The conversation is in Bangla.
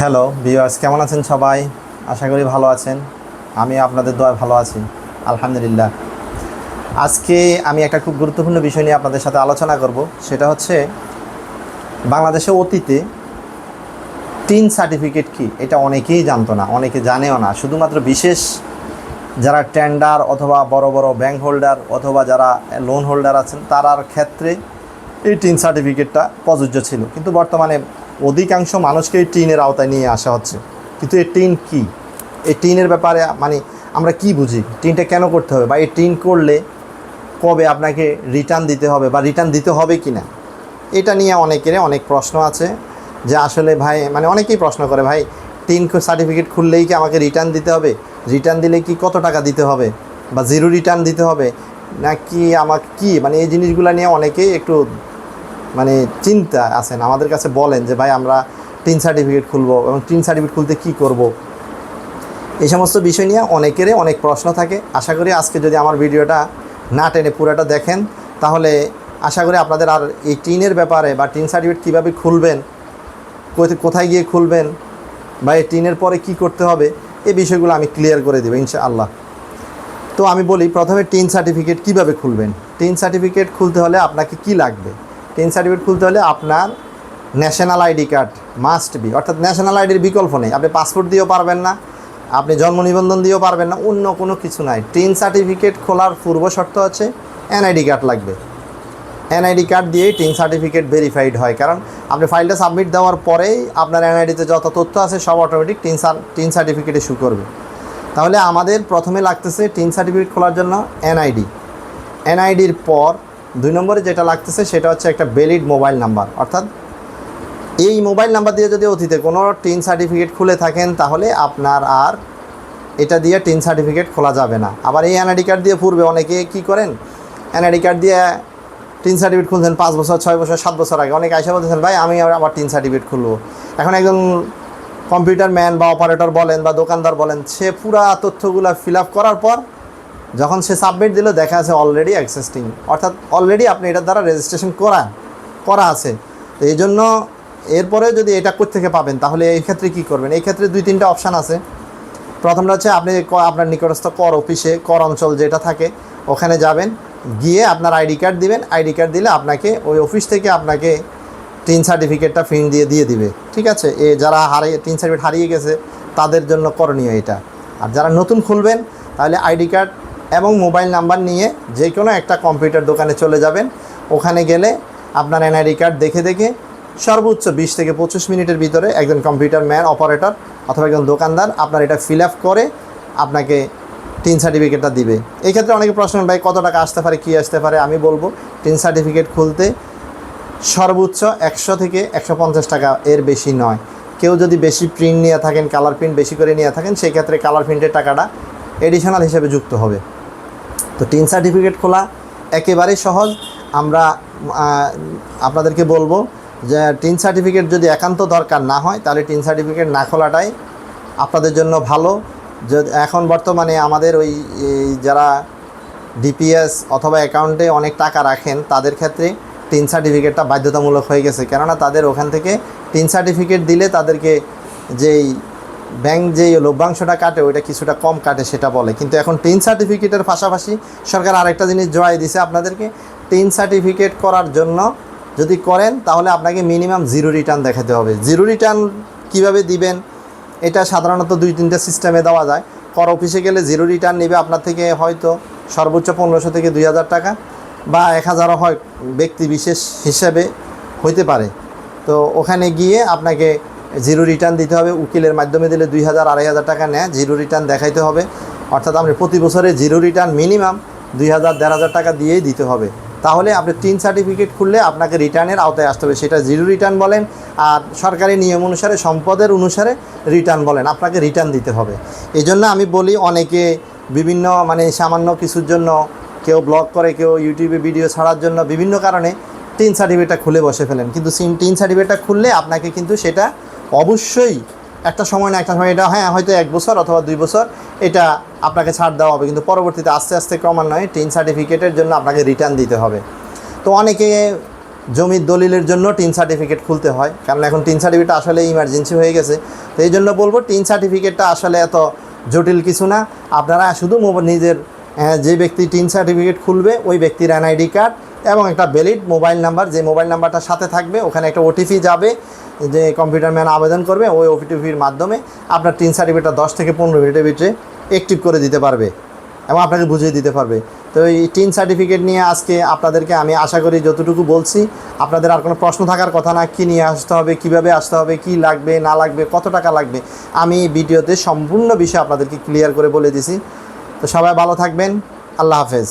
হ্যালো ভিউয়ার্স কেমন আছেন সবাই? আশা করি ভালো আছেন। আমি আপনাদের দোয়া ভালো আছি, আলহামদুলিল্লাহ। আজকে আমি একটা খুব গুরুত্বপূর্ণ বিষয় নিয়ে আপনাদের সাথে আলোচনা করব। সেটা হচ্ছে, বাংলাদেশে অতীতে টিন সার্টিফিকেট কি? এটা অনেকেই জানতো না, অনেকে জানেও না। শুধুমাত্র বিশেষ যারা টেন্ডার অথবা বড় বড় ব্যাংক হোল্ডার অথবা যারা লোন হোল্ডার আছেন, তারার ক্ষেত্রে এই টিন সার্টিফিকেটটা প্রযোজ্য ছিল। কিন্তু বর্তমানে অধিকাংশ মানুষকে এই টিনের আওতায় নিয়ে আসা হচ্ছে। কিন্তু এই টিন কি? এই টিনের ব্যাপারে মানে আমরা কি বুঝি? টিনটা কেন করতে হবে? বা এই টিন করলে কবে আপনাকে রিটার্ন দিতে হবে বা রিটার্ন দিতে হবে কি না এটা নিয়ে অনেকের অনেক প্রশ্ন আছে যে আসলে ভাই মানে অনেকেই প্রশ্ন করে, ভাই, টিন সার্টিফিকেট খুললেই কি আমাকে রিটার্ন দিতে হবে? রিটার্ন দিলে কি কত টাকা দিতে হবে? বা জিরো রিটার্ন দিতে হবে? নাকি আমাকে কি? মানে এই জিনিসগুলো নিয়ে অনেকেই একটু মানে চিন্তা আছেন, আমাদের কাছে বলেন যে, ভাই, আমরা টিন সার্টিফিকেট খুলবো এবং টিন সার্টিফিকেট খুলতে কি করব। এই সমস্ত বিষয় নিয়ে অনেকেরই অনেক প্রশ্ন থাকে। আশা করি আজকে যদি আমার ভিডিওটা না টেনে পুরোটা দেখেন, তাহলে আশা করি আপনাদের আর এই টিনের ব্যাপারে বা টিন সার্টিফিকেট কীভাবে খুলবেন, কোথা- কোথায় গিয়ে খুলবেন বা এই টিনের পরে কি করতে হবে এই বিষয়গুলো আমি ক্লিয়ার করে দেবো ইনশাআল্লাহ। তো আমি বলি, প্রথমে টিন সার্টিফিকেট কীভাবে খুলবেন? টিন সার্টিফিকেট খুলতে হলে আপনাকে কি লাগবে? টিন সার্টিফিকেট খুলতে হলে আপনার national ID card must be অর্থাৎ ন্যাশনাল আইডির বিকল্প নেই। আপনি পাসপোর্ট দিয়েও পারবেন না, আপনি জন্ম নিবন্ধন দিয়েও পারবেন না, অন্য কোনো কিছু নাই। টিন সার্টিফিকেট খোলার পূর্ব শর্ত হচ্ছে এনআইডি কার্ড লাগবে। এনআইডি কার্ড দিয়েই টিন সার্টিফিকেট ভেরিফাইড হয়। কারণ আপনি ফাইলটা সাবমিট দেওয়ার পরেই আপনার এনআইডিতে যত তথ্য আছে, সব automatic TIN TIN certificate issue করবে। তাহলে আমাদের প্রথমে লাগতেছে টিন সার্টিফিকেট খোলার জন্য এনআইডি এনআইডির পর দুই নম্বরে যেটা লাগতেছে সেটা হচ্ছে একটা ভ্যালিড মোবাইল নাম্বার অর্থাৎ এই মোবাইল নাম্বার দিয়ে যদি অতীতে কোনো টিন সার্টিফিকেট খুলে থাকেন, তাহলে আপনার আর এটা দিয়ে টিন সার্টিফিকেট খোলা যাবে না। আবার এই এনআইডি কার্ড দিয়ে পূর্বে অনেকে কি করেন? এনআইডি কার্ড দিয়ে টিন সার্টিফিকেট খুলছেন পাঁচ বছর, ছয় বছর, সাত বছর আগে। অনেকে আইসা বলতেছেন, ভাই, আমি আবার টিন সার্টিফিকেট খুলবো। এখন একজন কম্পিউটার ম্যান বা অপারেটর বলেন বা দোকানদার বলেন, সে পুরা তথ্যগুলো ফিল আপ করার পর যখন সে সাবমিট দিল, দেখা আছে অলরেডি অ্যাক্সেস্টিং অর্থাৎ অলরেডি আপনি এটার দ্বারা রেজিস্ট্রেশন করা করা আছে। তো এই জন্য এরপরে যদি এটা থেকে পাবেন, তাহলে এই ক্ষেত্রে কী করবেন? এই ক্ষেত্রে দুই তিনটা অপশান আছে। প্রথমটা হচ্ছে আপনি আপনার নিকটস্থ কর অফিসে, কর অঞ্চল যেটা থাকে, ওখানে যাবেন। গিয়ে আপনার আইডি কার্ড দিবেন। আইডি কার্ড দিলে আপনাকে ওই অফিস থেকে আপনাকে টিন সার্টিফিকেটটা ফিন দিয়ে দিয়ে দিবে। ঠিক আছে? এ যারা হারিয়ে টিন সার্টিফিকেট হারিয়ে গেছে, তাদের জন্য করণীয় এটা। আর যারা নতুন খুলবেন, তাহলে আইডি কার্ড এবং মোবাইল নাম্বার নিয়ে যে কোনো একটা কম্পিউটার দোকানে চলে যাবেন। ওখানে গেলে আপনার এনআইডি কার্ড দেখে দেখে সর্বোচ্চ বিশ থেকে পঁচিশ মিনিটের ভিতরে একজন কম্পিউটার ম্যান, অপারেটর অথবা একজন দোকানদার আপনার এটা ফিল আপ করে আপনাকে টিন সার্টিফিকেটটা দিবে। এই ক্ষেত্রে অনেকে প্রশ্ন ভাই, কত টাকা আসতে পারে, কী আসতে পারে? আমি বলব টিন সার্টিফিকেট খুলতে সর্বোচ্চ একশো থেকে একশো পঞ্চাশ টাকা এর বেশি নয়। কেউ যদি বেশি প্রিন্ট নিয়ে থাকেন কালার প্রিন্ট বেশি করে নিয়ে থাকেন সেই ক্ষেত্রে কালার প্রিন্টের টাকাটা এডিশনাল হিসেবে যুক্ত হবে। তো টিন সার্টিফিকেট খোলা, একেবারেই সহজ। আমরা আপনাদেরকে বলব যে টিন সার্টিফিকেট যদি একান্ত দরকার না হয়, তাহলে টিন সার্টিফিকেট না খোলাটাই আপনাদের জন্য ভালো। এখন বর্তমানে আমাদের ওই যারা ডিপিএস অথবা অ্যাকাউন্টে অনেক টাকা রাখেন, তাদের ক্ষেত্রে টিন সার্টিফিকেটটা বাধ্যতামূলক হয়ে গেছে। কেননা তাদের ওখান থেকে টিন সার্টিফিকেট দিলে তাদেরকে যেই ব্যাংক যেই লভ্যাংশটা কাটে, ওইটা কিছুটা কম কাটে সেটা বলে। কিন্তু এখন টিন সার্টিফিকেটের পাশাপাশি সরকার আরেকটা জিনিস জয় দিছে আপনাদেরকে। টেন সার্টিফিকেট করার জন্য যদি করেন, তাহলে আপনাকে মিনিমাম জিরো রিটার্ন দেখাতে হবে। জিরো রিটার্ন কীভাবে দিবেন, এটা সাধারণত দুই তিনটা সিস্টেমে দেওয়া যায়। কর অফিসে গেলে জিরো রিটার্ন নেবে আপনার থেকে হয়তো সর্বোচ্চ পনেরোশো থেকে দুই হাজার টাকা বা এক হাজারও হয় ব্যক্তি বিশেষ হিসেবে হইতে পারে। তো ওখানে গিয়ে আপনাকে জিরো রিটার্ন দিতে হবে উকিলের মাধ্যমে দিলে দুই হাজার, আড়াই হাজার টাকা নেয়। জিরো রিটার্ন দেখাইতে হবে। অর্থাৎ আপনি প্রতি বছরে জিরো রিটার্ন মিনিমাম দুই হাজার, দেড় হাজার টাকা দিয়েই দিতে হবে। তাহলে আপনি তিন সার্টিফিকেট খুললে আপনাকে রিটার্নের আওতায় আসতে হবে। সেটা জিরো রিটার্ন বলেন আর সরকারি নিয়ম অনুসারে, সম্পদের অনুসারে রিটার্ন বলেন। আপনাকে রিটার্ন দিতে হবে। এই জন্য আমি বলি, অনেকে বিভিন্ন মানে সামান্য কিছুর জন্য কেউ ব্লগ করে, কেউ ইউটিউবে ভিডিও ছাড়ার জন্য বিভিন্ন কারণে টিন সার্টিফিকেটটা খুলে বসে ফেলেন। কিন্তু টিন সার্টিফিকেটটা খুললে আপনাকে কিন্তু সেটা অবশ্যই একটা সময় না একটা সময় এটা হ্যাঁ হয়তো এক বছর অথবা দুই বছর এটা আপনাকে ছাড় দেওয়া হবে। কিন্তু পরবর্তীতে আস্তে আস্তে ক্রমান্বয়ে টিন সার্টিফিকেটের জন্য আপনাকে রিটার্ন দিতে হবে। তো অনেকে জমির দলিলের জন্য টিন সার্টিফিকেট খুলতে হয় কারণ এখন টিন সার্টিফিকেট আসলে ইমার্জেন্সি হয়ে গেছে। তো এই জন্য বলব টিন সার্টিফিকেটটা আসলে এত জটিল কিছু না। আপনারা শুধু নিজের আহ, যে ব্যক্তি টিন সার্টিফিকেট খুলবে ওই ব্যক্তির এনআইডি কার্ড এবং একটা ভ্যালিড মোবাইল নাম্বার যে মোবাইল নাম্বারটা সাথে থাকবে ওখানে একটা ওটিপি যাবে। যে কম্পিউটার ম্যান আবেদন করবে, ওই ওটিপির মাধ্যমে আপনার টিন সার্টিফিকেটটা দশ থেকে পনেরো মিনিটের ভিতরে অ্যাক্টিভ করে দিতে পারবে এবং আপনাকে বুঝিয়ে দিতে পারবে। তো এই টিন সার্টিফিকেট নিয়ে আজকে আপনাদেরকে আমি আশা করি যতটুকু বলছি, আপনাদের আর কোনো প্রশ্ন থাকার কথা না, কী নিয়ে আসতে হবে, কীভাবে আসতে হবে, কি লাগবে, না লাগবে, কত টাকা লাগবে, আমি ভিডিওতে সম্পূর্ণ বিষয় আপনাদেরকে ক্লিয়ার করে বলে দিছি। তো সবাই ভালো থাকবেন, আল্লাহ হাফেজ।